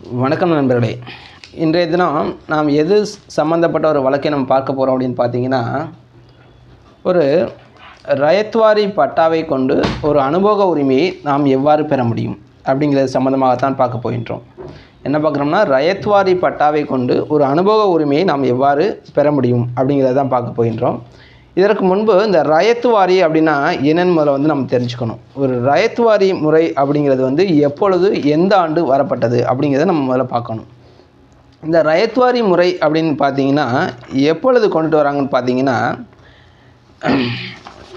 வணக்கம் நண்பர்களே. இன்றைய தினம் நாம் எது சம்மந்தப்பட்ட ஒரு வழக்கை நம்ம பார்க்க போகிறோம் அப்படின்னு பார்த்தீங்கன்னா ஒரு ரயத்வாரி பட்டாவை கொண்டு ஒரு அனுபவ உரிமையை நாம் எவ்வாறு பெற முடியும் அப்படிங்கிறது சம்மந்தமாகத்தான் பார்க்க போகின்றோம். என்ன பார்க்குறோம்னா ரயத்வாரி பட்டாவை கொண்டு ஒரு அனுபவ உரிமையை நாம் எவ்வாறு பெற முடியும் அப்படிங்கிறத தான் பார்க்க போகின்றோம். இதற்கு முன்பு இந்த ரயத்துவாரி அப்படின்னா என்னென்னு முதல்ல வந்து நம்ம தெரிஞ்சுக்கணும். ஒரு ரயத்துவாரி முறை அப்படிங்கிறது வந்து எப்பொழுது எந்த ஆண்டு வரப்பட்டது அப்படிங்கிறத நம்ம முதல்ல பார்க்கணும். இந்த ரயத்வாரி முறை அப்படின்னு பார்த்தீங்கன்னா எப்பொழுது கொண்டுட்டு வராங்கன்னு பார்த்தீங்கன்னா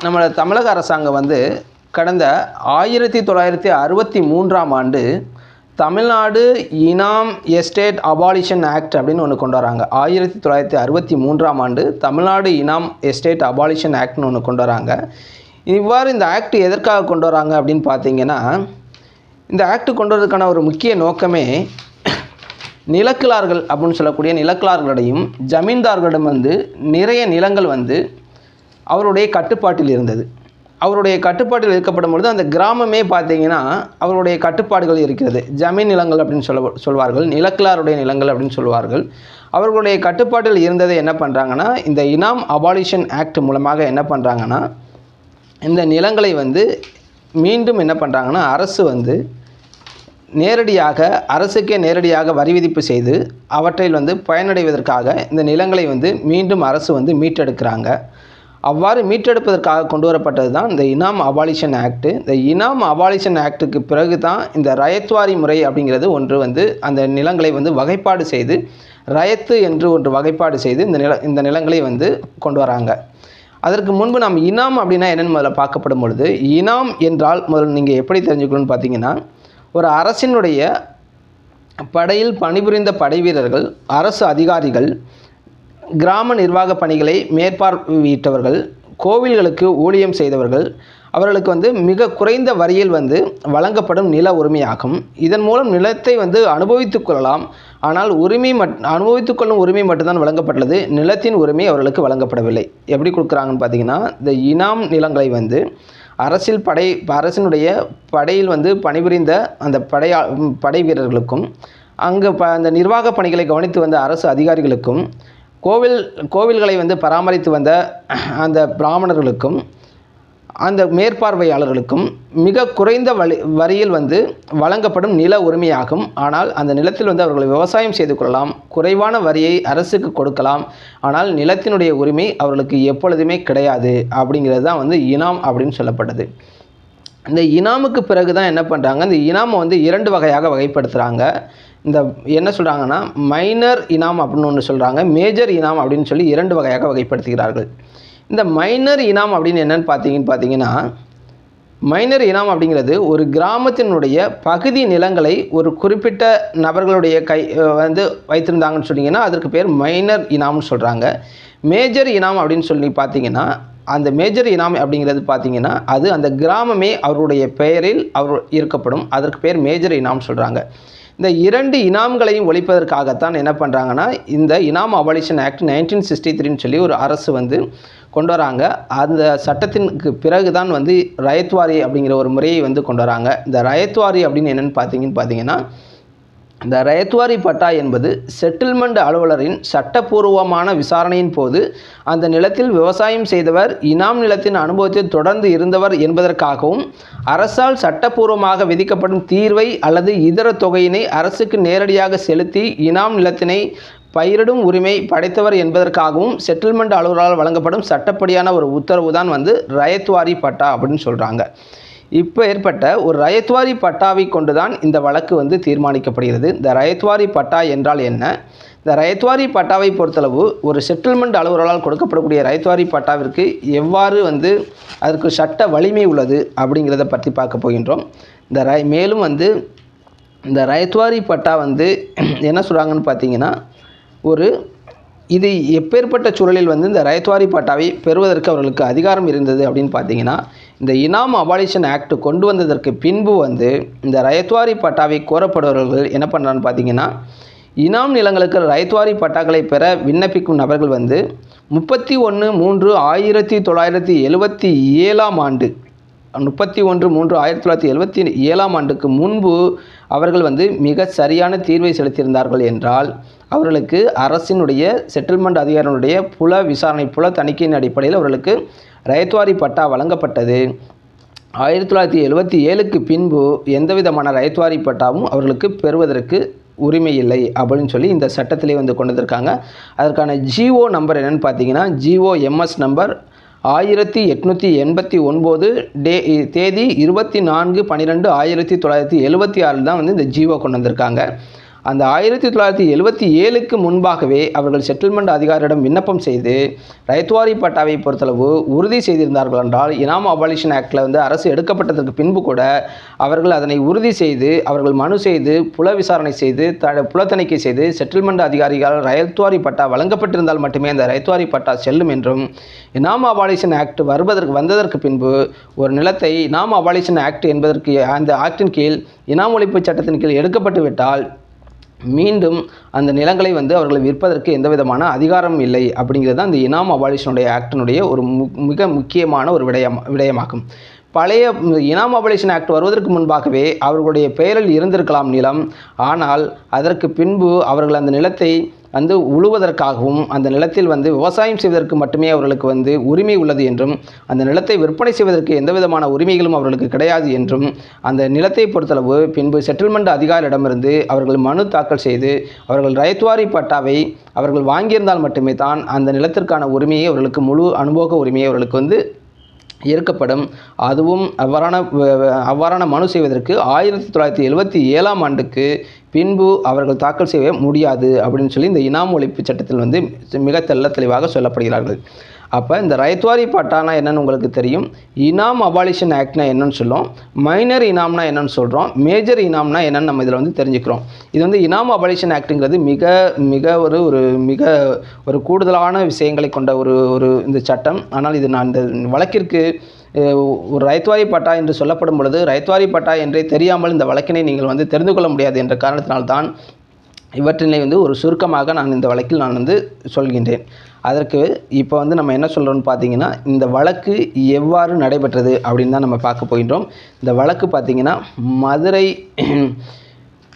நம்மளோட தமிழக அரசாங்கம் வந்து கடந்த ஆயிரத்தி தொள்ளாயிரத்தி அறுபத்தி மூன்றாம் ஆண்டு தமிழ்நாடு இனாம் எஸ்டேட் அபாலிஷன் ஆக்ட் அப்படின்னு ஒன்று கொண்டு வராங்க. ஆயிரத்தி தொள்ளாயிரத்தி அறுபத்தி மூன்றாம் ஆண்டு தமிழ்நாடு இனாம் எஸ்டேட் அபாலிஷன் ஆக்ட்னு ஒன்று கொண்டு வராங்க. இவ்வாறு இந்த ஆக்ட் எதற்காக கொண்டு வராங்க அப்படின்னு பார்த்தீங்கன்னா இந்த ஆக்ட் கொண்டு வரதுக்கான ஒரு முக்கிய நோக்கமே நிலக்கிழார்கள் அப்படின்னு சொல்லக்கூடிய நிலக்கிழார்களிடையும் ஜமீன்தார்களிடம் வந்து நிறைய நிலங்கள் வந்து அவருடைய கட்டுப்பாட்டில் இருந்தது. அவருடைய கட்டுப்பாட்டில் இருக்கப்படும் பொழுது அந்த கிராமமே பார்த்தீங்கன்னா அவருடைய கட்டுப்பாடுகள் இருக்கிறது. ஜமீன் நிலங்கள் அப்படின்னு சொல்ல சொல்வார்கள். நிலக்கிழாருடைய நிலங்கள் அப்படின்னு சொல்வார்கள். அவர்களுடைய கட்டுப்பாட்டில் இருந்ததை என்ன பண்ணுறாங்கன்னா இந்த இனாம் அபாலிஷன் ஆக்ட் மூலமாக என்ன பண்ணுறாங்கன்னா இந்த நிலங்களை வந்து மீண்டும் என்ன பண்ணுறாங்கன்னா அரசு வந்து நேரடியாக அரசுக்கே நேரடியாக வரி விதிப்பு செய்து அவற்றில் வந்து பயனடைவதற்காக இந்த நிலங்களை வந்து மீண்டும் அரசு வந்து மீட்டெடுக்கிறாங்க. அவ்வாறு மீட்டெடுப்பதற்காக கொண்டு வரப்பட்டது தான் இந்த இனாம் அபாலிஷன் ஆக்டு. இந்த இனாம் அபாலிஷன் ஆக்டுக்கு பிறகு தான் இந்த ரயத்வாரி முறை அப்படிங்கிறது ஒன்று வந்து அந்த நிலங்களை வந்து வகைப்பாடு செய்து ரயத்து என்று ஒன்று வகைப்பாடு செய்து இந்த நில இந்த நிலங்களை வந்து கொண்டு வராங்க. அதற்கு முன்பு நாம் இனாம் அப்படின்னா என்னென்னு முதல்ல பார்க்கப்படும் பொழுது இனாம் என்றால் முதல்ல நீங்கள் எப்படி தெரிஞ்சுக்கணும்னு பார்த்தீங்கன்னா ஒரு அரசினுடைய படையில் பணிபுரிந்த படை வீரர்கள் அரசு அதிகாரிகள் கிராம நிர்வாக பணிகளை மேற்பார்வையிட்டவர்கள் கோவில்களுக்கு ஊழியம் செய்தவர்கள் அவர்களுக்கு வந்து மிக குறைந்த வரியில் வந்து வழங்கப்படும் நில உரிமையாகும். இதன் மூலம் நிலத்தை வந்து அனுபவித்துக் கொள்ளலாம். ஆனால் உரிமை மட் அனுபவித்துக் கொள்ளும் உரிமை மட்டும்தான் வழங்கப்பட்டுள்ளது. நிலத்தின் உரிமை அவர்களுக்கு வழங்கப்படவில்லை. எப்படி கொடுக்குறாங்கன்னு பார்த்தீங்கன்னா இந்த இனாம் நிலங்களை வந்து அரசில் படை அரசினுடைய படையில் வந்து பணிபுரிந்த அந்த படையா படை வீரர்களுக்கும் அங்கே ப அந்த நிர்வாக பணிகளை கவனித்து வந்த அரசு அதிகாரிகளுக்கும் கோவில் கோவில்களை வந்து பராமரித்து வந்த அந்த பிராமணர்களுக்கும் அந்த மேற்பார்வையாளர்களுக்கும் மிக குறைந்த வழி வரியில் வந்து வழங்கப்படும் நில உரிமையாகும். ஆனால் அந்த நிலத்தில் வந்து அவர்கள் விவசாயம் செய்து கொள்ளலாம் குறைவான வரியை அரசுக்கு கொடுக்கலாம். ஆனால் நிலத்தினுடைய உரிமை அவர்களுக்கு எப்பொழுதுமே கிடையாது. அப்படிங்கிறது தான் வந்து இனாம் அப்படின்னு சொல்லப்பட்டது. இந்த இனாமுக்கு பிறகு தான் என்ன பண்ணுறாங்க இந்த இனாமை வந்து இரண்டு வகையாக வகைப்படுத்துகிறாங்க இந்த என்ன சொல்கிறாங்கன்னா மைனர் இனாம் அப்படின்னு ஒன்று சொல்கிறாங்க மேஜர் இனாம் அப்படின்னு சொல்லி இரண்டு வகையாக வகைப்படுத்துகிறார்கள். இந்த மைனர் இனாம் அப்படின்னு என்னென்னு பார்த்தீங்கன்னு பார்த்தீங்கன்னா மைனர் இனாம் அப்படிங்கிறது ஒரு கிராமத்தினுடைய பகுதி நிலங்களை ஒரு குறிப்பிட்ட நபர்களுடைய கை வந்து வைத்திருந்தாங்கன்னு சொன்னீங்கன்னா அதற்கு பேர் மைனர் இனாம்னு சொல்கிறாங்க மேஜர் இனாம் அப்படின்னு சொல்லி பார்த்தீங்கன்னா அந்த மேஜர் இனாம் அப்படிங்கிறது பார்த்தீங்கன்னா அது அந்த கிராமமே அவருடைய பெயரில் அவர் இருக்கப்படும். அதற்கு பேர் மேஜர் இனாம் சொல்கிறாங்க இந்த இரண்டு இனாம்களையும் ஒழிப்பதற்காகத்தான் என்ன பண்ணுறாங்கன்னா இந்த Inam abolition act nineteen sixty த்ரீன்னு சொல்லி ஒரு அரசு வந்து கொண்டு வராங்க. அந்த சட்டத்திற்கு பிறகு தான் வந்து ரயத்வாரி அப்படிங்கிற ஒரு முறையை வந்து கொண்டு வராங்க. இந்த ரயத்வாரி அப்படின்னு என்னென்னு பார்த்தீங்கன்னு பார்த்தீங்கன்னா இந்த ரயத்வாரி பட்டா என்பது செட்டில்மெண்ட் அலுவலரின் சட்டப்பூர்வமான விசாரணையின் போது அந்த நிலத்தில் விவசாயம் செய்தவர் இனாம் நிலத்தின் அனுபவத்தில் தொடர்ந்து இருந்தவர் என்பதற்காகவும் அரசால் சட்டப்பூர்வமாக விதிக்கப்படும் தீர்வை அல்லது இதர தொகையினை அரசுக்கு நேரடியாக செலுத்தி இனாம் நிலத்தினை பயிரிடும் உரிமை படைத்தவர் என்பதற்காகவும் செட்டில்மெண்ட் அலுவலரால் வழங்கப்படும் சட்டப்படியான ஒரு உத்தரவு தான் வந்து ரயத்வாரி பட்டா அப்படின்னு சொல்கிறாங்க இப்போ ஏற்பட்ட ஒரு ரயத்வாரி பட்டாவை கொண்டு தான் இந்த வழக்கு வந்து தீர்மானிக்கப்படுகிறது. இந்த ரயத்வாரி பட்டா என்றால் என்ன? இந்த ரயத்வாரி பட்டாவை பொறுத்தளவு ஒரு செட்டில்மெண்ட் அலுவலரால் கொடுக்கப்படக்கூடிய ரயத்வாரி பட்டாவிற்கு எவ்வாறு வந்து அதற்கு சட்ட வலிமை உள்ளது அப்படிங்கிறத பற்றி பார்க்க போகின்றோம். இந்த ரய மேலும் வந்து இந்த ரயத்வாரி பட்டா வந்து என்ன சொல்கிறாங்கன்னு பார்த்தீங்கன்னா ஒரு இது எப்பேற்பட்ட சூழலில் வந்து இந்த ரயத்வாரி பட்டாவை பெறுவதற்கு அவர்களுக்கு அதிகாரம் இருந்தது அப்படின்னு பார்த்தீங்கன்னா இந்த இனாம் அபாலிஷன் ஆக்ட் கொண்டு வந்ததற்கு பின்பு வந்து இந்த ரயத்வாரி பட்டாவை கோரப்படுபவர்கள் என்ன பண்ணுறான்னு பார்த்தீங்கன்னா இனாம் நிலங்களுக்கு ரயத்வாரி பட்டாக்களை பெற விண்ணப்பிக்கும் நபர்கள் வந்து முப்பத்தி ஒன்று மூன்று ஆயிரத்தி தொள்ளாயிரத்தி எழுபத்தி ஏழாம் ஆண்டு முப்பத்தி ஒன்று மூன்று ஆயிரத்தி தொள்ளாயிரத்தி எழுபத்தி ஏழாம் ஆண்டுக்கு முன்பு அவர்கள் வந்து மிக சரியான தீர்வை செலுத்தியிருந்தார்கள் என்றால் அவர்களுக்கு அரசினுடைய செட்டில்மெண்ட் அதிகாரிகளுடைய புல விசாரணை புல தணிக்கையின் அடிப்படையில் அவர்களுக்கு ரயத்வாரி பட்டா வழங்கப்பட்டது. ஆயிரத்தி தொள்ளாயிரத்தி எழுபத்தி ஏழுக்கு பின்பு எந்த விதமான ரயத்வாரி பட்டாவும் அவர்களுக்கு பெறுவதற்கு உரிமை இல்லை அப்படின்னு சொல்லி இந்த சட்டத்திலே வந்து கொண்டு வந்திருக்காங்க. அதற்கான ஜிஓ நம்பர் என்னென்னு பார்த்தீங்கன்னா ஜிஓ எம்எஸ் நம்பர் ஆயிரத்தி எட்நூற்றி எண்பத்தி ஒன்பது டே தேதி இருபத்தி நான்கு பன்னிரெண்டு ஆயிரத்தி தொள்ளாயிரத்தி எழுபத்தி ஆறில் தான் வந்து இந்த ஜீவோ கொண்டு வந்திருக்காங்க. அந்த ஆயிரத்தி தொள்ளாயிரத்தி எழுபத்தி ஏழுக்கு முன்பாகவே அவர்கள் செட்டில்மெண்ட் அதிகாரியிடம் விண்ணப்பம் செய்து ரைத்வாரி பட்டாவை பொறுத்தளவு உறுதி செய்திருந்தார்கள் என்றால் இனாம் அபாலிஷன் ஆக்டில் வந்து அரசு எடுக்கப்பட்டதற்கு பின்பு கூட அவர்கள் அதனை உறுதி செய்து அவர்கள் மனு செய்து புல விசாரணை செய்து த புல தணிக்கை செய்து செட்டில்மெண்ட் அதிகாரிகள் ரயத்வாரி பட்டா வழங்கப்பட்டிருந்தால் மட்டுமே அந்த ரைத்வாரி பட்டா செல்லும் என்றும் இனாம் அபாலிஷன் ஆக்ட் வருவதற்கு வந்ததற்கு பின்பு ஒரு நிலத்தை இனாம் அபாலிஷன் ஆக்ட் என்பதற்கு அந்த ஆக்டின் கீழ் இனாம் ஒழிப்பு சட்டத்தின் கீழ் எடுக்கப்பட்டுவிட்டால் மீண்டும் அந்த நிலங்களை வந்து அவர்களை விற்பதற்கு எந்த விதமான அதிகாரம் இல்லை அப்படிங்கிறது தான் இந்த இனாம் அபாலிஷனுடைய ஆக்டினுடைய ஒரு மு மிக முக்கியமான ஒரு விடயம் விடயமாகும். பழைய இனாம் அபாலிஷன் ஆக்ட் வருவதற்கு முன்பாகவே அவர்களுடைய பெயரில் இருந்திருக்கலாம் நிலம். ஆனால் அதற்கு பின்பு அவர்கள் அந்த நிலத்தை வந்து உழுவதற்காகவும் அந்த நிலத்தில் வந்து விவசாயம் செய்வதற்கு மட்டுமே அவர்களுக்கு வந்து உரிமை உள்ளது என்றும் அந்த நிலத்தை விற்பனை செய்வதற்கு எந்த விதமான உரிமைகளும் அவர்களுக்கு கிடையாது என்றும் அந்த நிலத்தை பொறுத்தளவு பின்பு செட்டில்மெண்ட் அதிகாரியிடமிருந்து அவர்கள் மனு தாக்கல் செய்து அவர்கள் ரயத்வாரி பட்டாவை அவர்கள் வாங்கியிருந்தால் மட்டுமே தான் அந்த நிலத்திற்கான உரிமையை அவர்களுக்கு முழு அனுபவ உரிமையை அவர்களுக்கு வந்து ஏற்கப்படும். அதுவும் அவ்வாறான அவ்வாறான மனு செய்வதற்கு ஆயிரத்தி தொள்ளாயிரத்தி எழுபத்தி ஏழாம் ஆண்டுக்கு பின்பு அவர்கள் தாக்கல் செய்ய முடியாது அப்படின்னு சொல்லி இந்த இனாம் ஒழிப்பு சட்டத்தில் வந்து மிக தெள்ள தெளிவாக சொல்லப்படுகிறார்கள். அப்போ இந்த ரைத்வாரி பட்டானா என்னென்னு உங்களுக்கு தெரியும். இனாம் அபாலிஷன் ஆக்ட்னா என்னன்னு சொல்லும் மைனர் இனாம்னா என்னன்னு சொல்கிறோம் மேஜர் இனாம்னா என்னன்னு நம்ம இதில் வந்து தெரிஞ்சுக்கிறோம். இது வந்து இனாம் அபாலிஷன் ஆக்ட்டுங்கிறது மிக மிக ஒரு ஒரு மிக ஒரு கூடுதலான விஷயங்களை கொண்ட ஒரு ஒரு இந்த சட்டம். ஆனால் இது நான் இந்த வழக்கிற்கு ஒரு ரைத்வாரி பட்டா என்று சொல்லப்படும் பொழுது ரைத்வாரி பட்டா என்றே தெரியாமல் இந்த வழக்கினை நீங்கள் வந்து தெரிந்து கொள்ள முடியாது என்ற காரணத்தினால்தான் இவற்றினை வந்து ஒரு சுருக்கமாக நான் இந்த வழக்கில் நான் வந்து சொல்கின்றேன். அதற்கு இப்போ வந்து நம்ம என்ன சொல்கிறோம்னு பார்த்தீங்கன்னா இந்த வழக்கு எவ்வாறு நடைபெற்றது அப்படின்னு தான் நம்ம பார்க்க போகின்றோம். இந்த வழக்கு பார்த்தீங்கன்னா மதுரை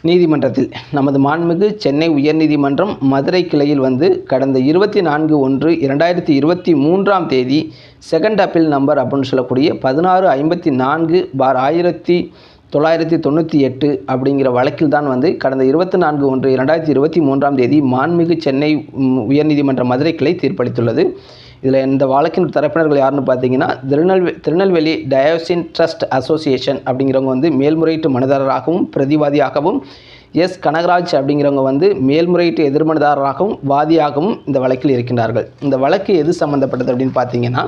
நீதிமன்றத்தில் நமது மாண்புமிகு சென்னை உயர்நீதிமன்றம் மதுரை கிளையில் வந்து கடந்த இருபத்தி நான்கு ஒன்று இரண்டாயிரத்தி இருபத்தி மூன்றாம் தேதி செகண்ட் அப்பீல் நம்பர் அப்படின்னு சொல்லக்கூடிய பதினாறு ஐம்பத்தி நான்கு பார் ஆயிரத்தி தொள்ளாயிரத்தி தொண்ணூற்றி எட்டு அப்படிங்கிற வழக்கில் தான் வந்து கடந்த இருபத்தி நான்கு ஒன்று இரண்டாயிரத்தி இருபத்தி மூன்றாம் தேதி மாண்புமிகு சென்னை உயர்நீதிமன்ற மதுரை கிளை தீர்ப்பளித்துள்ளது. இதில் இந்த வழக்கின் தரப்பினர்கள் யாருன்னு பார்த்தீங்கன்னா திருநெல்வே திருநெல்வேலி டயோசின் ட்ரஸ்ட் அசோசியேஷன் அப்படிங்கிறவங்க வந்து மேல்முறையீட்டு மனுதாரராகவும் பிரதிவாதியாகவும் எஸ். கனகராஜ் அப்படிங்கிறவங்க வந்து மேல்முறையீட்டு எதிர்மனுதாரராகவும் வாதியாகவும் இந்த வழக்கில் இருக்கின்றார்கள். இந்த வழக்கு எது சம்மந்தப்பட்டது அப்படின்னு பார்த்தீங்கன்னா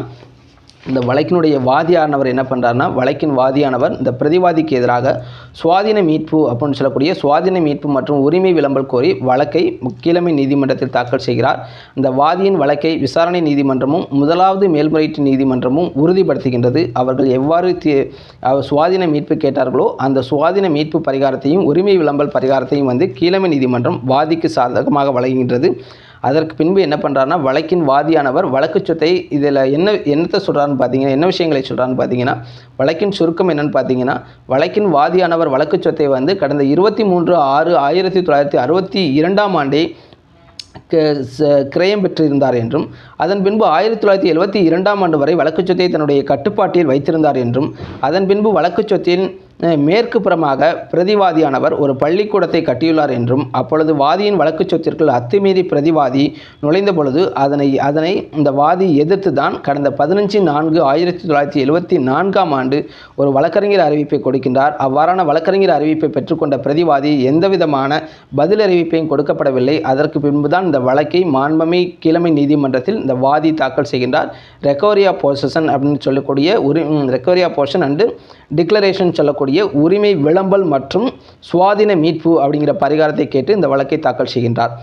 இந்த வழக்கினுடைய வாதியானவர் என்ன பண்ணுறாருன்னா வழக்கின் வாதியானவர் இந்த பிரதிவாதிக்கு எதிராக சுவாதீன மீட்பு அப்படின்னு சொல்லக்கூடிய சுவாதீன மீட்பு மற்றும் உரிமை விளம்பல் கோரி வழக்கை கீழமை நீதிமன்றத்தில் தாக்கல் செய்கிறார். இந்த வாதியின் வழக்கை விசாரணை நீதிமன்றமும் முதலாவது மேல்முறையீட்டு நீதிமன்றமும் உறுதிப்படுத்துகின்றது. அவர்கள் எவ்வாறு தி- சுவாதீன மீட்பு கேட்டார்களோ அந்த சுவாதீன மீட்பு பரிகாரத்தையும் உரிமை விளம்பல் பரிகாரத்தையும் வந்து கீழமை நீதிமன்றம் வாதிக்கு சாதகமாக வழங்குகின்றது. அதற்கு பின்பு என்ன பண்ணுறாருன்னா வழக்கின் வாதியானவர் வழக்கு சொத்தை இதில் என்ன என்னத்தை சொல்கிறான்னு பார்த்தீங்கன்னா என்ன விஷயங்களை சொல்கிறான்னு பார்த்தீங்கன்னா வழக்கின் சுருக்கம் என்னன்னு பார்த்தீங்கன்னா வழக்கின் வாதியானவர் வழக்கு சொத்தை வந்து கடந்த இருபத்தி மூன்று ஆறு ஆயிரத்தி தொள்ளாயிரத்தி அறுபத்தி இரண்டாம் ஆண்டே க- ச- கிரயம் பெற்றிருந்தார் என்றும் அதன் பின்பு ஆயிரத்தி தொள்ளாயிரத்தி எழுபத்தி இரண்டாம் ஆண்டு வரை வழக்குச் சொத்தை தன்னுடைய கட்டுப்பாட்டில் வைத்திருந்தார் என்றும் அதன் பின்பு வழக்குச் சொத்தின் மேற்கு புறமாக பிரதிவாதியானவர் ஒரு பள்ளிக்கூடத்தை கட்டியுள்ளார் என்றும் அப்பொழுது வாதியின் வழக்குச் சொத்திற்குள் அத்துமீறி பிரதிவாதி நுழைந்த பொழுது அதனை அதனை இந்த வாதி எதிர்த்து தான் கடந்த பதினஞ்சு நான்கு ஆயிரத்தி தொள்ளாயிரத்தி எழுபத்தி நான்காம் ஆண்டு ஒரு வழக்கறிஞர் அறிவிப்பை கொடுக்கின்றார். அவ்வாறான வழக்கறிஞர் அறிவிப்பை பெற்றுக்கொண்ட பிரதிவாதி எந்தவிதமான பதில் அறிவிப்பையும் கொடுக்கப்படவில்லை. அதற்கு பின்புதான் இந்த வழக்கை மாண்பமை கிழமை நீதிமன்றத்தில் இந்த வாதி தாக்கல் செய்கின்றார். ரெக்கவரி ஆஃப் பொசன் அப்படின்னு சொல்லக்கூடிய உரி ரெக்கவரியா போர்ஷன் அண்டு டிக்ளரேஷன் சொல்லக்கூடிய உரிமை விளம்பல் மற்றும் சுவாதீன மீட்பு அப்படிங்கிற பரிகாரத்தை கேட்டு இந்த வழக்கை தாக்கல் செய்கின்றார்.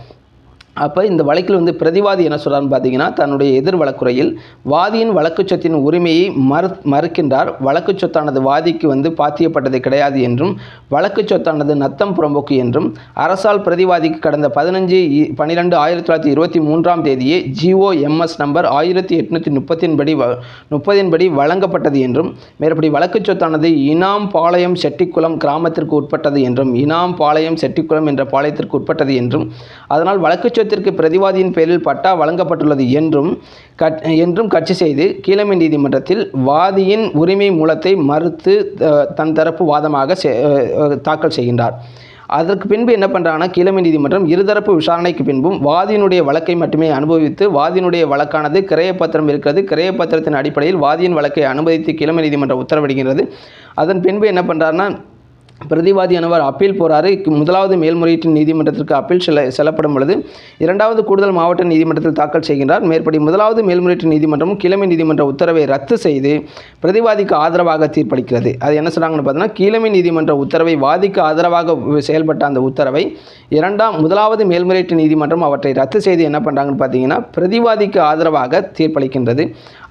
அப்போ இந்த வழக்கில் வந்து பிரதிவாதி என்ன சொல்கிறான்னு பார்த்தீங்கன்னா தன்னுடைய எதிர் வழக்குறையில் வாதியின் வழக்கு சொத்தின் உரிமையை மறு மறுக்கின்றார். வழக்கு சொத்தானது வாதிக்கு வந்து பாத்தியப்பட்டது கிடையாது என்றும் வழக்கு சொத்தானது நத்தம் புறம்போக்கு என்றும் அரசால் பிரதிவாதிக்கு கடந்த பதினஞ்சு பன்னிரெண்டு ஆயிரத்தி தொள்ளாயிரத்தி இருபத்தி மூன்றாம் தேதியே ஜிஓ எம்எஸ் நம்பர் ஆயிரத்தி எட்நூற்றி முப்பத்தின் படி வ முப்பதின் படி வழங்கப்பட்டது என்றும் மேற்படி வழக்கு சொத்தானது இனாம் பாளையம் செட்டிக்குளம் கிராமத்திற்கு உட்பட்டது என்றும் இனாம் பாளையம் செட்டிக்குளம் என்ற பாளையத்திற்கு உட்பட்டது என்றும் அதனால் வழக்கு குற்றத்திற்கு பிரதிவாதியின் பெயரில் பட்டா வழங்கப்பட்டுள்ளது என்றும் என்றும் கட்சி செய்து கீழமை நீதிமன்றத்தில் வாதியின் உரிமை மூலத்தை மறுத்து தன் தரப்பு வாதமாக தாக்கல் செய்கின்றார். அதற்கு பின்பு என்ன பண்ணுறாங்கன்னா கீழமை நீதிமன்றம் இருதரப்பு விசாரணைக்கு பின்பும் வாதியினுடைய வழக்கை மட்டுமே அனுபவித்து வாதியினுடைய வழக்கானது கிரையப்பத்திரம் இருக்கிறது கிரையப்பத்திரத்தின் அடிப்படையில் வாதியின் வழக்கை அனுமதித்து கீழமை நீதிமன்றம் உத்தரவிடுகிறது அதன் பின்பு என்ன பண்ணுறாருன்னா பிரதிவாதியானவர் அப்பீல் போறாரு. முதலாவது மேல்முறையீட்டு நீதிமன்றத்திற்கு அப்பீல் செல்ல செல்லப்படும் பொழுது இரண்டாவது கூடுதல் மாவட்ட நீதிமன்றத்தில் தாக்கல் செய்கின்றார். மேற்படி முதலாவது மேல்முறையீட்டு நீதிமன்றமும் கிழமை நீதிமன்ற உத்தரவை ரத்து செய்து பிரதிவாதிக்கு ஆதரவாக தீர்ப்பளிக்கிறது. அது என்ன சொல்கிறாங்கன்னு பார்த்தீங்கன்னா கிழமை நீதிமன்ற உத்தரவை வாதிக்கு ஆதரவாக செயல்பட்ட அந்த உத்தரவை இரண்டாம் முதலாவது மேல்முறையீட்டு நீதிமன்றம் அவற்றை ரத்து செய்து என்ன பண்ணுறாங்கன்னு பார்த்தீங்கன்னா பிரதிவாதிக்கு ஆதரவாக தீர்ப்பளிக்கின்றது.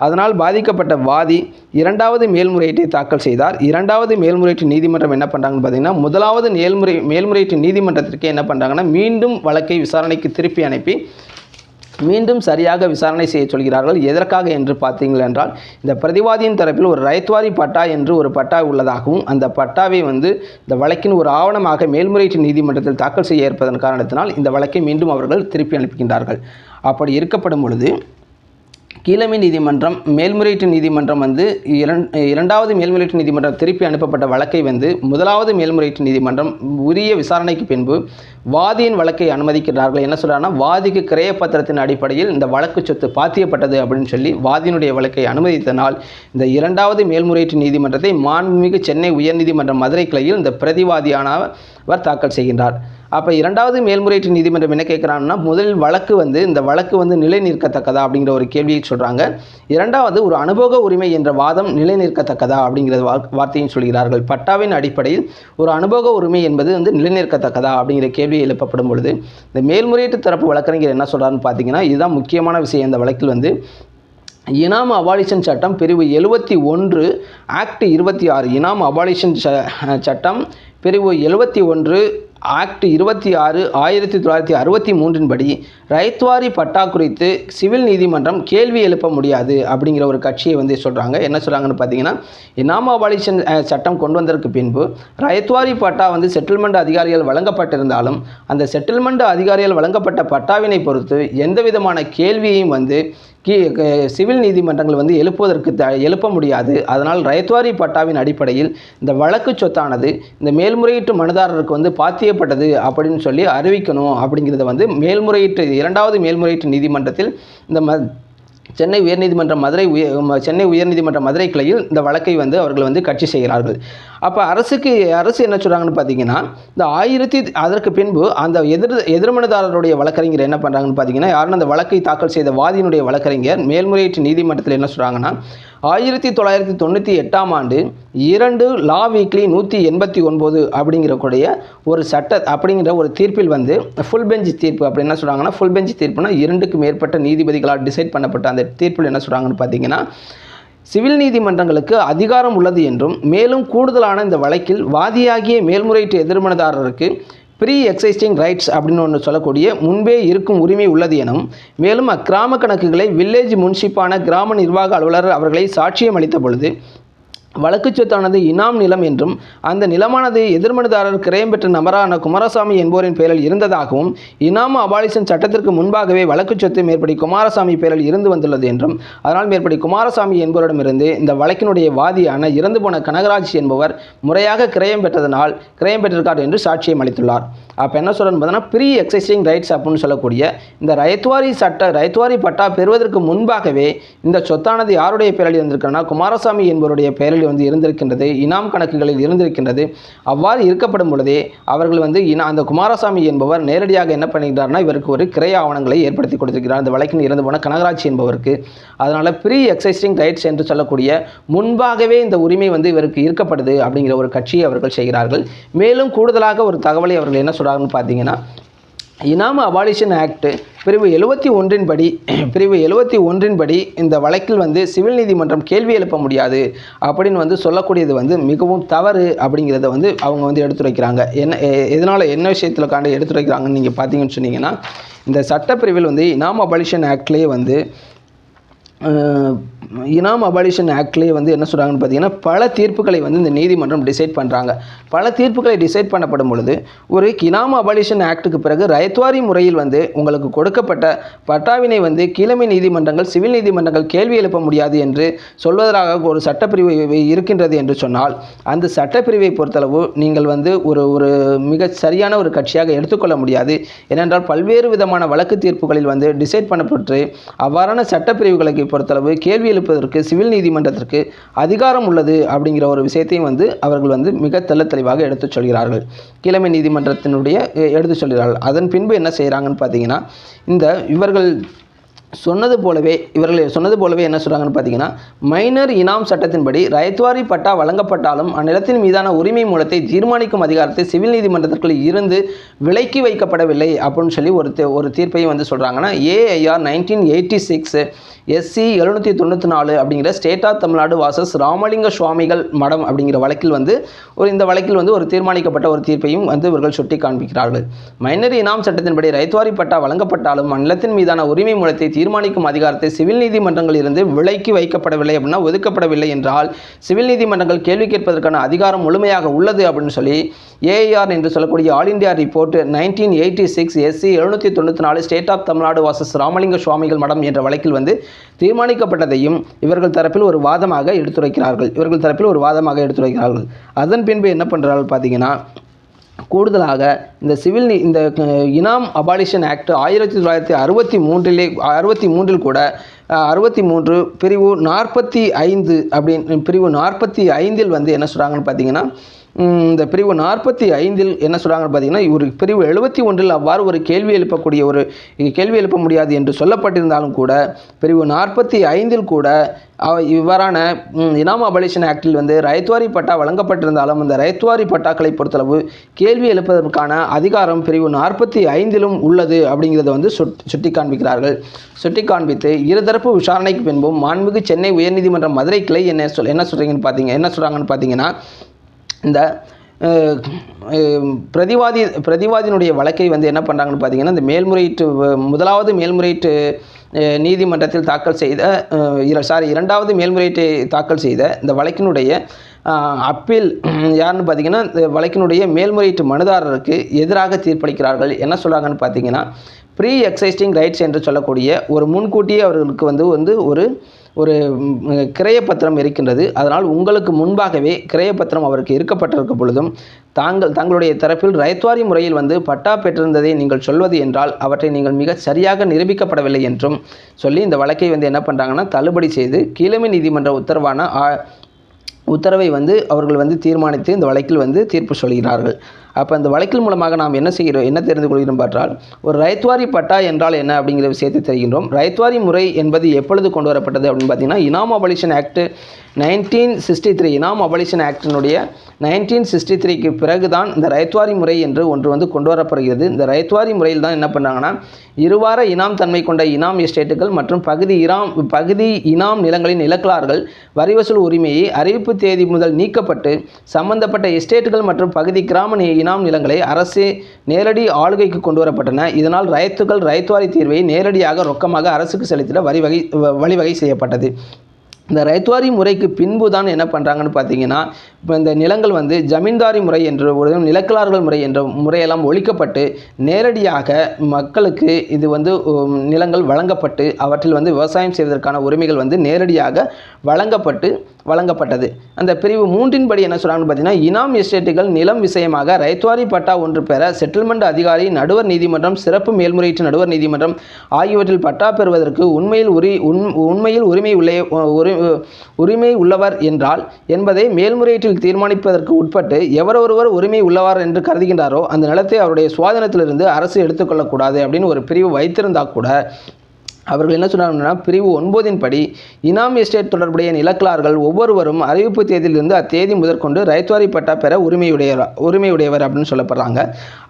அதனால் பாதிக்கப்பட்ட வாதி இரண்டாவது மேல்முறையீட்டை தாக்கல் செய்தார். இரண்டாவது மேல்முறையீட்டு நீதிமன்றம் என்ன பண்ணுறாங்கன்னு பார்த்தீங்கன்னா முதலாவது மேல்முறை மேல்முறையீட்டு நீதிமன்றத்திற்கு என்ன பண்ணுறாங்கன்னா மீண்டும் வழக்கை விசாரணைக்கு திருப்பி அனுப்பி மீண்டும் சரியாக விசாரணை செய்ய சொல்கிறார்கள். எதற்காக என்று பார்த்தீங்கள் என்றால் இந்த பிரதிவாதியின் தரப்பில் ஒரு ரைத்வாரி பட்டா என்று ஒரு பட்டா உள்ளதாகவும் அந்த பட்டாவை வந்து இந்த வழக்கின் ஒரு ஆவணமாக மேல்முறையீட்டு நீதிமன்றத்தில் தாக்கல் செய்ய இருப்பதன் காரணத்தினால் இந்த வழக்கை மீண்டும் அவர்கள் திருப்பி அனுப்புகின்றார்கள். அப்படி இருக்கப்படும் பொழுது கீழமை நீதிமன்றம் மேல்முறையீட்டு நீதிமன்றம் வந்து இரண் இரண்டாவது மேல்முறையீட்டு நீதிமன்றம் திருப்பி அனுப்பப்பட்ட வழக்கை வந்து முதலாவது மேல்முறையீட்டு நீதிமன்றம் உரிய விசாரணைக்கு பின்பு வாதியின் வழக்கை அனுமதிக்கிறார்கள். என்ன சொல்கிறாங்கன்னா வாதிக்கு கிரயப்பத்திரத்தின் அடிப்படையில் இந்த வழக்கு சொத்து பாத்தியப்பட்டது அப்படின்னு சொல்லி வாதியினுடைய வழக்கை அனுமதித்தனால் இந்த இரண்டாவது மேல்முறையீட்டு நீதிமன்றத்தை மாண்புமிகு சென்னை உயர்நீதிமன்ற மதுரை கிளையில் இந்த பிரதிவாதியானவர் தாக்கல் செய்கின்றார். அப்போ இரண்டாவது மேல்முறையீட்டு நீதிமன்றம் என்ன கேட்குறாங்கன்னா முதல் வழக்கு வந்து இந்த வழக்கு வந்து நிலை நிற்கத்தக்கதா அப்படிங்கிற ஒரு கேள்வியை சொல்கிறாங்க இரண்டாவது ஒரு அனுபவ உரிமை என்ற வாதம் நிலை நிற்கத்தக்கதா அப்படிங்கிற வார்த்தையும் சொல்கிறார்கள். பட்டாவின் அடிப்படையில் ஒரு அனுபவ உரிமை என்பது வந்து நிலைநிற்கத்தக்கதா அப்படிங்கிற கேள்வி எழுப்பப்படும் பொழுது இந்த மேல்முறையீட்டு தரப்பு வழக்கறிஞர் என்ன சொல்கிறாருன்னு பார்த்தீங்கன்னா இதுதான் முக்கியமான விஷயம். இந்த வழக்கில் வந்து இனாம் அபாலிஷன் சட்டம் பிரிவு எழுபத்தி ஒன்று ஆக்ட் இருபத்தி ஆறு இனாம் அபாலிஷன் ச- சட்டம் பிரிவு எழுபத்தி ஒன்று ஆக்ட் இருபத்தி ஆறு ஆயிரத்தி தொள்ளாயிரத்தி அறுபத்தி மூன்றின்படி ரைத்வாரி பட்டா குறித்து சிவில் நீதிமன்றம் கேள்வி எழுப்ப முடியாது அப்படிங்கிற ஒரு கட்சியை வந்து சொல்கிறாங்க என்ன சொல்கிறாங்கன்னு பார்த்தீங்கன்னா இனாம் அபாலிஷன் சட்டம் கொண்டு வந்ததற்கு பின்பு ரைத்வாரி பட்டா வந்து செட்டில்மெண்ட் அதிகாரிகள் வழங்கப்பட்டிருந்தாலும் அந்த செட்டில்மெண்ட் அதிகாரிகள் வழங்கப்பட்ட பட்டாவினை பொறுத்து எந்த விதமான கேள்வியையும் வந்து கீ சிவில் நீதிமன்றங்கள் வந்து எழுப்புவதற்கு த எழுப்ப முடியாது. அதனால் ரைத்வாரி பட்டாவின் அடிப்படையில் இந்த வழக்கு சொத்தானது இந்த மேல்முறையீட்டு மனுதாரருக்கு வந்து பாத்தியப்பட்டது அப்படின்னு சொல்லி அறிவிக்கணும் அப்படிங்கிறத வந்து மேல்முறையீட்டு இரண்டாவது மேல்முறையீட்டு நீதிமன்றத்தில் இந்த ம சென்னை உயர்நீதிமன்ற மதுரை உய சென்னை உயர்நீதிமன்ற மதுரை கிளையில் இந்த வழக்கை வந்து அவர்கள் வந்து கட்சி செய்கிறார்கள். அப்போ அரசுக்கு அரசு என்ன சொல்கிறாங்கன்னு பார்த்தீங்கன்னா இந்த ஆயிரத்தி அதற்கு பின்பு அந்த எதிர் எதிர்மனுதாரருடைய வழக்கறிஞர் என்ன பண்ணுறாங்கன்னு பார்த்தீங்கன்னா யாருன்னு அந்த வழக்கை தாக்கல் செய்த வாதியினுடைய வழக்கறிஞர் மேல்முறையீட்டு நீதிமன்றத்தில் என்ன சொல்கிறாங்கன்னா ஆயிரத்தி தொள்ளாயிரத்தி தொண்ணூற்றி எட்டாம் ஆண்டு இரண்டு லா வீக்லி நூற்றி எண்பத்தி ஒன்பது அப்படிங்கிறக்கூடிய ஒரு சட்ட அப்படிங்கிற ஒரு தீர்ப்பில் வந்து ஃபுல் பெஞ்ச் தீர்ப்பு அப்படி என்ன சொல்கிறாங்கன்னா ஃபுல் பெஞ்ச் தீர்ப்புனா இரண்டுக்கு மேற்பட்ட நீதிபதிகளால் டிசைட் பண்ணப்பட்ட அந்த தீர்ப்பில் என்ன சொல்கிறாங்கன்னு பார்த்தீங்கன்னா சிவில் நீதிமன்றங்களுக்கு அதிகாரம் உள்ளது என்றும் மேலும் கூடுதலான இந்த வழக்கில் வாதியாகிய மேல்முறையீட்டு எதிர்மனதாரருக்கு ப்ரீ எக்ஸைஸ்டிங் ரைட்ஸ் அப்படின்னு ஒன்று சொல்லக்கூடிய முன்பே இருக்கும் உரிமை உள்ளது எனவும் மேலும் அக்கிராம கணக்குகளை வில்லேஜ் முன்சிப்பான கிராம நிர்வாக அலுவலர் அவர்களை சாட்சியம் அளித்த பொழுது வழக்கு சொத்தானது இனாம் நிலம் என்றும் அந்த நிலமானது எதிர்மனுதாரர் கிரயம் பெற்ற நபரான குமாரசாமி என்போரின் பெயரில் இருந்ததாகவும் இனாம் அபாலிசன் சட்டத்திற்கு முன்பாகவே வழக்கு சொத்து மேற்படி குமாரசாமி பெயரில் இருந்து வந்துள்ளது என்றும் அதனால் மேற்படி குமாரசாமி என்பவரிடமிருந்து இந்த வழக்கினுடைய வாதியான இறந்து போன கனகராஜ் என்பவர் முறையாக கிரயம் பெற்றதனால் கிரயம் பெற்றிருக்கார் என்று சாட்சியம் அளித்துள்ளார். அப்போ என்ன சொல்கிறேன்னு பார்த்தீங்கன்னா ப்ரீ எக்ஸைசிங் ரைட்ஸ் அப்படின்னு சொல்லக்கூடிய இந்த ரைத்வாரி சட்ட ரைத்வாரி பட்டா பெறுவதற்கு முன்பாகவே இந்த சொத்தானது யாருடைய பெயரில் இருந்திருக்குன்னா குமாரசாமி என்பவருடைய பெயரில் வந்து இருந்திருக்கின்றது இனாம் கணக்குகளில் இருந்திருக்கின்றது. அவ்வாறு இருக்கப்படும் பொழுதே அவர்கள் வந்து இனா அந்த குமாரசாமி என்பவர் நேரடியாக என்ன பண்ணிக்கிறார்னா இவருக்கு ஒரு கிரை ஆவணங்களை ஏற்படுத்தி கொடுத்திருக்கிறார். அந்த வழக்கில் இறந்து போன கனகராட்சி என்பவருக்கு. அதனால் ப்ரீ எக்ஸைசிங் ரைட்ஸ் என்று சொல்லக்கூடிய முன்பாகவே இந்த உரிமை வந்து இவருக்கு இருக்கப்படுது அப்படிங்கிற ஒரு கட்சியை அவர்கள் செய்கிறார்கள். மேலும் கூடுதலாக ஒரு தகவலை அவர்கள் என்ன சொல்கிறாங்கன்னு பார்த்தீங்கன்னா இனாம அபாலிஷன் ஆக்ட் பிரிவு எழுபத்தி ஒன்றின் படி பிரிவு எழுபத்தி ஒன்றின் படி இந்த வழக்கில் வந்து சிவில் நீதிமன்றம் கேள்வி எழுப்ப முடியாது அப்படின்னு வந்து சொல்லக்கூடியது வந்து மிகவும் தவறு அப்படிங்கிறத வந்து அவங்க வந்து எடுத்துரைக்கிறாங்க. என்ன எதனால் என்ன விஷயத்தில் காண்டி எடுத்துரைக்கிறாங்கன்னு நீங்கள் பார்த்தீங்கன்னு சொன்னீங்கன்னா இந்த சட்டப்பிரிவில் வந்து இனாம் அபாலிஷன் ஆக்ட்லேயே வந்து இனாம் அபாலிஷன் ஆக்ட்லேயே வந்து என்ன சொல்கிறாங்கன்னு பார்த்தீங்கன்னா பல தீர்ப்புகளை வந்து இந்த நீதிமன்றம் டிசைட் பண்ணுறாங்க பல தீர்ப்புகளை டிசைட் பண்ணப்படும் பொழுது ஒரு இனாம் அபாலிஷன் ஆக்டுக்கு பிறகு ரயத்வாரி முறையில் வந்து உங்களுக்கு கொடுக்கப்பட்ட பட்டாவினை வந்து கீழமை நீதிமன்றங்கள் சிவில் நீதிமன்றங்கள் கேள்வி எழுப்ப முடியாது என்று சொல்வதற்காக ஒரு சட்டப்பிரிவு இருக்கின்றது என்று சொன்னால் அந்த சட்டப்பிரிவை பொறுத்தளவு நீங்கள் வந்து ஒரு ஒரு மிக சரியான ஒரு கட்சியாக எடுத்துக்கொள்ள முடியாது. ஏனென்றால் பல்வேறு விதமான வழக்கு தீர்ப்புகளில் வந்து டிசைட் பண்ணப்பட்டு அவ்வாறான சட்டப்பிரிவுகளுக்கு பொறுத்தளவு கேள்வி எழுப்பதற்கு சிவில் நீதிமன்றத்திற்கு அதிகாரம் உள்ளது அப்படிங்கிற ஒரு விஷயத்தையும் வந்து அவர்கள் வந்து மிக தெள்ள தெளிவாக எடுத்துச் சொல்கிறார்கள். கிழமை நீதிமன்றத்தினுடைய எடுத்துச் சொல்கிறார்கள். அதன் பின்பு என்ன செய்கிறாங்கன்னு பார்த்தீங்கன்னா இந்த இவர்கள் சொன்னது போலவே இவர்கள் சொன்னது போலவே என்ன சொல்கிறாங்கன்னு பார்த்தீங்கன்னா மைனர் இனாம் சட்டத்தின்படி ரயத்வாரி பட்டா வழங்கப்பட்டாலும் அந்நிலத்தின் மீதான உரிமை மூலத்தை தீர்மானிக்கும் அதிகாரத்தை சிவில் நீதிமன்றத்திற்குள் இருந்து விலக்கி வைக்கப்படவில்லை அப்படின்னு சொல்லி ஒரு ஒரு தீர்ப்பையும் வந்து சொல்கிறாங்கன்னா AIR nineteen eighty six SC எழுநூற்றி தொண்ணூற்றி நாலு அப்படிங்கிற state of Tamil Nadu versus Ramalinga Swamigal மடம் அப்படிங்கிற வழக்கில் வந்து ஒரு இந்த வழக்கில் வந்து ஒரு தீர்மானிக்கப்பட்ட ஒரு தீர்ப்பையும் வந்து இவர்கள் சுட்டி காண்பிக்கிறார்கள். மைனர் இனாம் சட்டத்தின்படி ரைத்வாரி பட்டா வழங்கப்பட்டாலும் அந்நிலத்தின் மீதான உரிமை மூலத்தை தீர்மானிக்கும் அதிகாரத்தை சிவில் நீதிமன்றங்களில் இருந்து விலைக்கு வைக்கப்படவில்லை அப்படின்னா ஒதுக்கப்படவில்லை என்றால் சிவில் நீதிமன்றங்கள் கேள்வி கேட்பதற்கான அதிகாரம் முழுமையாக உள்ளது அப்படின்னு சொல்லி ஏஐஆர் என்று சொல்லக்கூடிய all India report nineteen eighty six SC எழுநூற்றி தொண்ணூற்றி நாலு state of Tamil Nadu versus Ramalinga Swamigal மடம் என்ற வழக்கில் வந்து தீர்மானிக்கப்பட்டதையும் இவர்கள் தரப்பில் ஒரு வாதமாக எடுத்துரைக்கிறார்கள். இவர்கள் தரப்பில் ஒரு வாதமாக எடுத்துரைக்கிறார்கள். அதன் பின்பு என்ன பண்ணுறார்கள் பார்த்தீங்கன்னா கூடுதலாக இந்த சிவில் இந்த இனாம் அபாலிஷன் ஆக்ட் ஆயிரத்தி தொள்ளாயிரத்தி அறுபத்தி மூன்றிலே அறுபத்தி மூன்றில் கூட அறுபத்தி மூன்று பிரிவு நாற்பத்தி ஐந்து அப்படின்னு பிரிவு நாற்பத்தி ஐந்தில் வந்து என்ன சொல்கிறாங்கன்னு பார்த்தீங்கன்னா இந்த பிரிவு நாற்பத்தி ஐந்தில் என்ன சொல்கிறாங்கன்னு பார்த்தீங்கன்னா ஒரு பிரிவு எழுபத்தி ஒன்றில் அவ்வாறு ஒரு கேள்வி எழுப்பக்கூடிய ஒரு கேள்வி எழுப்ப முடியாது என்று சொல்லப்பட்டிருந்தாலும் கூட பிரிவு நாற்பத்தி ஐந்தில் கூட இவ்வாறான ம், இனாம் அபாலிஷன் ஆக்டில் வந்து ரைத்வாரி பட்டா வழங்கப்பட்டிருந்தாலும் அந்த ரைத்வாரி பட்டாக்களை பொறுத்தளவு கேள்வி எழுப்பதற்கான அதிகாரம் பிரிவு நாற்பத்தி ஐந்திலும் உள்ளது அப்படிங்கிறத வந்து சுட் சுட்டி காண்பிக்கிறார்கள் சுட்டி காண்பித்து இருதரப்பு விசாரணைக்கு பின்பும் மாண்புமிகு சென்னை உயர்நீதிமன்ற மதுரை கிளை என்ன சொல் என்ன சொல்கிறீங்கன்னு பார்த்தீங்க என்ன சொல்கிறாங்கன்னு பார்த்தீங்கன்னா இந்த பிரதிவாதி பிரதிவாதியினுடைய வழக்கை வந்து என்ன பண்ணுறாங்கன்னு பார்த்தீங்கன்னா இந்த மேல்முறையீட்டு முதலாவது மேல்முறையீட்டு நீதிமன்றத்தில் தாக்கல் செய்த சாரி இரண்டாவது மேல்முறையீட்டை தாக்கல் செய்த இந்த வழக்கினுடைய அப்பீல் யாருன்னு பார்த்தீங்கன்னா இந்த வழக்கினுடைய மேல்முறையீட்டு மனுதாரருக்கு எதிராக தீர்ப்பளிக்கிறார்கள். என்ன சொல்கிறாங்கன்னு பார்த்தீங்கன்னா ப்ரீ எக்ஸைஸ்டிங் ரைட்ஸ் என்று சொல்லக்கூடிய ஒரு முன்கூட்டியே அவர்களுக்கு வந்து வந்து ஒரு ஒரு கிரையப்பத்திரம் கிரயப்பத்திரம் இருக்கின்றது. அதனால் உங்களுக்கு முன்பாகவே கிரயப்பத்திரம் அவருக்கு இருக்கப்பட்டிருக்க பொழுதும் தாங்கள் தங்களுடைய தரப்பில் ரைத்வாரி முறையில் வந்து பட்டா பெற்றிருந்ததை நீங்கள் சொல்வது என்றால் அவற்றை நீங்கள் மிக சரியாக நிரூபிக்கப்படவில்லை என்றும் சொல்லி இந்த வழக்கை வந்து என்ன பண்ணுறாங்கன்னா தள்ளுபடி செய்து கீழமை நீதிமன்ற உத்தரவான உத்தரவை வந்து அவர்கள் வந்து தீர்மானித்து இந்த வழக்கில் வந்து தீர்ப்பு சொல்கிறார்கள். அப்போ இந்த வழக்கில் மூலமாக நாம் என்ன செய்கிறோம் என்ன தெரிந்து கொள்கிறோம் பார்த்தால் ஒரு ரைத்வாரி பட்டா என்றால் என்ன அப்படிங்கிற விஷயத்தை தெரிகின்றோம். ரைத்வாரி முறை என்பது எப்பொழுது கொண்டு வரப்பட்டது அப்படின்னு பார்த்தீங்கன்னா Inam abolition act nineteen sixty three Inam abolition ஆக்டினுடைய nineteen sixty த்ரீக்கு பிறகு தான் இந்த ரைத்வாரி முறை என்று ஒன்று வந்து கொண்டு வரப்படுகிறது இந்த ரைத்வாரி முறையில் தான் என்ன பண்ணாங்கன்னா இருவார இனாம் தன்மை கொண்ட இனாம் எஸ்டேட்டுகள் மற்றும் பகுதி இராம் பகுதி இனாம் நிலங்களின் இலக்கலார்கள் வரி வசூல் உரிமையை அறிவிப்பு தேதி முதல் நீக்கப்பட்டு சம்பந்தப்பட்ட எஸ்டேட்டுகள் மற்றும் பகுதி கிராம இனாம் நிலங்களை அரசு நேரடி ஆளுகைக்கு கொண்டு வரப்பட்டன இதனால் ரைத்துகள் ரைத்வாரி தீர்வை நேரடியாக ரொக்கமாக அரசுக்கு செலுத்திட வரிவகை வ- வழிவகை செய்யப்பட்டது. இந்த ரைத்வாரி முறைக்கு பின்பு தான் என்ன பண்ணுறாங்கன்னு பார்த்தீங்கன்னா இப்போ இந்த நிலங்கள் வந்து ஜமீன்தாரி முறை என்ற ஒரு நிலக்கலார்கள் முறை என்ற முறையெல்லாம் ஒழிக்கப்பட்டு நேரடியாக மக்களுக்கு இது வந்து நிலங்கள் வழங்கப்பட்டு அவற்றில் வந்து விவசாயம் செய்வதற்கான உரிமைகள் வந்து நேரடியாக வழங்கப்பட்டு வழங்கப்பட்டது. அந்த பிரிவு மூன்றின் படி என்ன சொல்கிறாங்கன்னு பார்த்தீங்கன்னா இனாம் எஸ்டேட்டுகள் நிலம் விஷயமாக ரைத்வாரி பட்டா ஒன்று பெற செட்டில்மெண்ட் அதிகாரி நடுவர் நீதிமன்றம் சிறப்பு மேல்முறையீட்டு நடுவர் நீதிமன்றம் ஆகியவற்றில் பட்டா பெறுவதற்கு உண்மையில் உரி உண் உண்மையில் உரிமை உள்ள உரி உரிமை உள்ளவர் என்றால் என்பதை மேல்முறையீட்டில் தீர்மானிப்பதற்கு உட்பட்டு எவரொருவர் உரிமை உள்ளவர் என்று கருதுகின்றாரோ அந்த நிலத்தை அவருடைய சுவாதனத்திலிருந்து அரசு எடுத்துக்கொள்ளக்கூடாது அப்படின்னு ஒரு பிரிவு வைத்திருந்தா கூட அவர்கள் என்ன சொன்னாங்கன்னா பிரிவு ஒன்பதின் படி இனாம் எஸ்டேட் தொடர்புடைய நிலக்கலார்கள் ஒவ்வொருவரும் அறிவிப்பு தேதியிலிருந்து அத்தேதி முதற்கொண்டு ரைத்வாரி பட்டா பெற உரிமையுடையவர் உரிமையுடையவர் அப்படின்னு சொல்லப்படுறாங்க.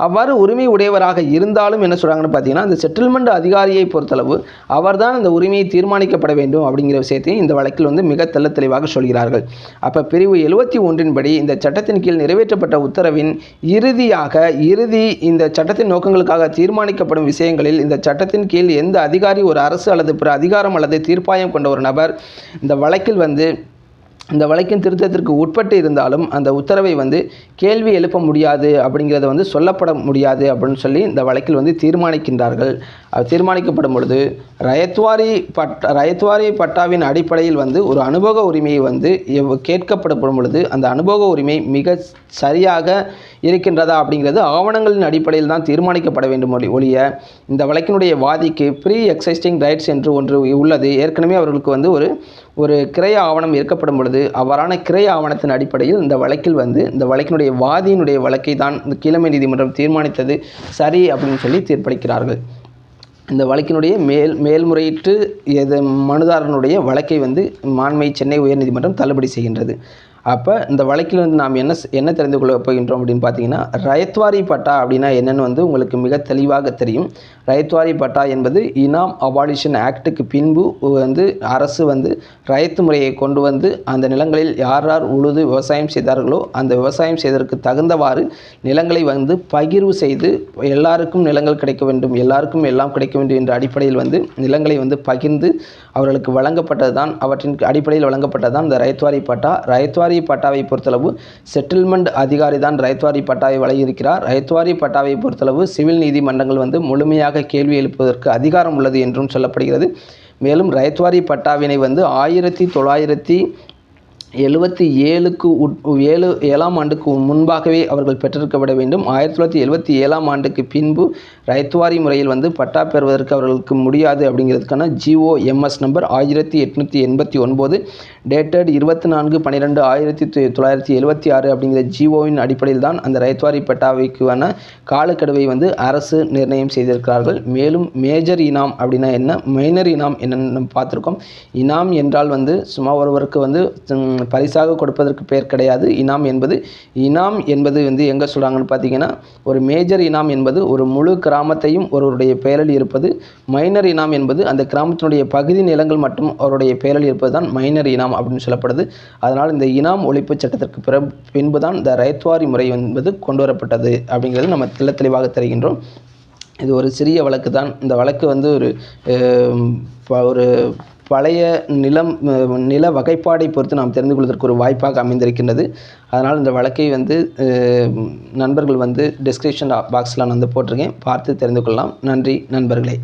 அவ்வாறு உரிமை உடையவராக இருந்தாலும் என்ன சொல்கிறாங்கன்னு பார்த்தீங்கன்னா அந்த செட்டில்மெண்ட் அதிகாரியை பொறுத்தளவு அவர்தான் அந்த உரிமையை தீர்மானிக்கப்பட வேண்டும் அப்படிங்கிற விஷயத்தையும் இந்த வழக்கில் வந்து மிக தெல்ல தெளிவாக சொல்கிறார்கள். அப்போ பிரிவு எழுபத்தி ஒன்றின் படி இந்த சட்டத்தின் கீழ் நிறைவேற்றப்பட்ட உத்தரவின் இறுதியாக இறுதி இந்த சட்டத்தின் நோக்கங்களுக்காக தீர்மானிக்கப்படும் விஷயங்களில் இந்த சட்டத்தின் கீழ் எந்த அதிகாரி ஒரு அரசு அல்லது பிற அதிகாரம் அல்லது தீர்ப்பாயம் கொண்ட ஒரு நபர் இந்த வழக்கில் வந்து இந்த வழக்கின் திருத்தத்திற்கு உட்பட்டு இருந்தாலும் அந்த உத்தரவை வந்து கேள்வி எழுப்ப முடியாது அப்படிங்கிறத வந்து சொல்லப்பட முடியாது அப்படின்னு சொல்லி இந்த வழக்கில் வந்து தீர்மானிக்கின்றார்கள். அது தீர்மானிக்கப்படும் பொழுது ரயத்வாரி பட் ரயத்வாரி பட்டாவின் அடிப்படையில் வந்து ஒரு அனுபவ உரிமையை வந்து எவ் கேட்கப்படப்படும் பொழுது அந்த அனுபவ உரிமை மிக சரியாக இருக்கின்றதா அப்படிங்கிறது ஆவணங்களின் அடிப்படையில் தான் தீர்மானிக்கப்பட வேண்டும் ஒழி ஒழிய இந்த வழக்கினுடைய வாதிக்கு ப்ரீ எக்ஸைஸ்டிங் ரைட்ஸ் என்று ஒன்று உள்ளது. ஏற்கனவே அவர்களுக்கு வந்து ஒரு ஒரு கிரைய ஆவணம் ஏற்கப்படும் பொழுது அவ்வாறான கிரைய ஆவணத்தின் அடிப்படையில் இந்த வழக்கில் வந்து இந்த வழக்கினுடைய வாதியினுடைய வழக்கை தான் இந்த கீழமை நீதிமன்றம் தீர்மானித்தது சரி அப்படின்னு சொல்லி தீர்ப்பளிக்கிறார்கள். இந்த வழக்கினுடைய மேல் மேல்முறையீட்டு எது மனுதாரனுடைய வழக்கை வந்து மாண்மை சென்னை உயர்நீதிமன்றம் தள்ளுபடி செய்கின்றது. அப்போ இந்த வழக்கில் வந்து நாம் என்ன என்ன தெரிந்து கொள்ள போகின்றோம் அப்படின்னு பார்த்தீங்கன்னா ரயத்வாரி பட்டா அப்படின்னா என்னென்னு வந்து உங்களுக்கு மிக தெளிவாக தெரியும். ரயத்வாரி பட்டா என்பது இனாம் அபாலிஷன் ஆக்டுக்கு பின்பு வந்து அரசு வந்து ரயத்து முறையை கொண்டு வந்து அந்த நிலங்களில் யார் யார் உழுது விவசாயம் செய்தார்களோ அந்த விவசாயம் செய்ததற்கு தகுந்தவாறு நிலங்களை வந்து பகிர்வு செய்து எல்லாருக்கும் நிலங்கள் கிடைக்க வேண்டும் எல்லாருக்கும் எல்லாம் கிடைக்க வேண்டும் என்ற அடிப்படையில் வந்து நிலங்களை வந்து பகிர்ந்து அவர்களுக்கு வழங்கப்பட்டது தான் அவற்றின் அடிப்படையில் வழங்கப்பட்டது தான் இந்த ரயத்வாரி பட்டா. ரயத்வாரி பட்டாவை பொறுத்தளவு செட்டில்மெண்ட் அதிகாரி தான் ரயத்வாரி பட்டாவை வழங்கியிருக்கிறார். ரயத்வாரி பட்டாவை பொறுத்தளவு சிவில் நீதிமன்றங்கள் வந்து முழுமையாக கேள்வி எழுப்புவதற்கு அதிகாரம் உள்ளது என்றும் சொல்லப்படுகிறது. மேலும் ரயத்வாரி பட்டாவினை வந்து ஆயிரத்தி தொள்ளாயிரத்தி எழுபத்தி ஏழுக்கு உட் ஏழு ஏழாம் ஆண்டுக்கு முன்பாகவே அவர்கள் பெற்றிருக்கப்பட வேண்டும். ஆயிரத்தி தொள்ளாயிரத்தி எழுபத்தி ஏழாம் ஆண்டுக்கு பின்பு ரைத்வாரி முறையில் வந்து பட்டா பெறுவதற்கு அவர்களுக்கு முடியாது அப்படிங்கிறதுக்கான ஜிஓ எம்எஸ் நம்பர் ஆயிரத்தி எட்நூற்றி எண்பத்தி ஒன்பது டேட்டட் இருபத்தி நான்கு பன்னிரெண்டு ஆயிரத்தி தொ- தொள்ளாயிரத்தி எழுபத்தி ஆறு அப்படிங்கிற ஜிஓவின் அடிப்படையில் தான் அந்த ரைத்வாரி பட்டாவைக்கான காலக்கெடுவை வந்து அரசு நிர்ணயம் செய்திருக்கிறார்கள். மேலும் மேஜர் இனாம் அப்படின்னா என்ன? மைனர் இனாம் என்னென்னு பார்த்துருக்கோம். இனாம் என்றால் வந்து சும்மா ஒருவருக்கு வந்து பரிசாக கொடுப்பதற்கு பெயர் கிடையாது. இனாம் என்பது இனாம் என்பது வந்து எங்கே சொல்கிறாங்கன்னு பார்த்தீங்கன்னா ஒரு மேஜர் இனாம் என்பது ஒரு முழு கிராமத்தையும் ஒருவருடைய பெயரில் இருப்பது. மைனர் இனாம் என்பது அந்த கிராமத்தினுடைய பகுதி நிலங்கள் மட்டும் அவருடைய பெயரில் இருப்பது தான் மைனர் இனாம் அப்படின்னு சொல்லப்படுது. அதனால் இந்த இனாம் ஒழிப்பு சட்டத்திற்கு பிற பின்பு தான் இந்த ரைத்வாரி முறை என்பது கொண்டு வரப்பட்டது அப்படிங்கிறது நம்ம தெள்ள தெளிவாக தெரிகின்றோம். இது ஒரு சிறிய வழக்கு தான் இந்த வழக்கு வந்து ஒரு ஒரு பழைய நிலம் நில வகைப்பாடை பொறுத்து நாம் தெரிந்து கொள்வதற்கு ஒரு வாய்ப்பாக அமைந்திருக்கின்றது. அதனால் இந்த வழக்கை வந்து நண்பர்கள் வந்து டிஸ்கிரிப்ஷன் பாக்ஸில் நான் வந்து போட்டிருக்கேன். பார்த்து தெரிந்து கொள்ளலாம். நன்றி நண்பர்களே.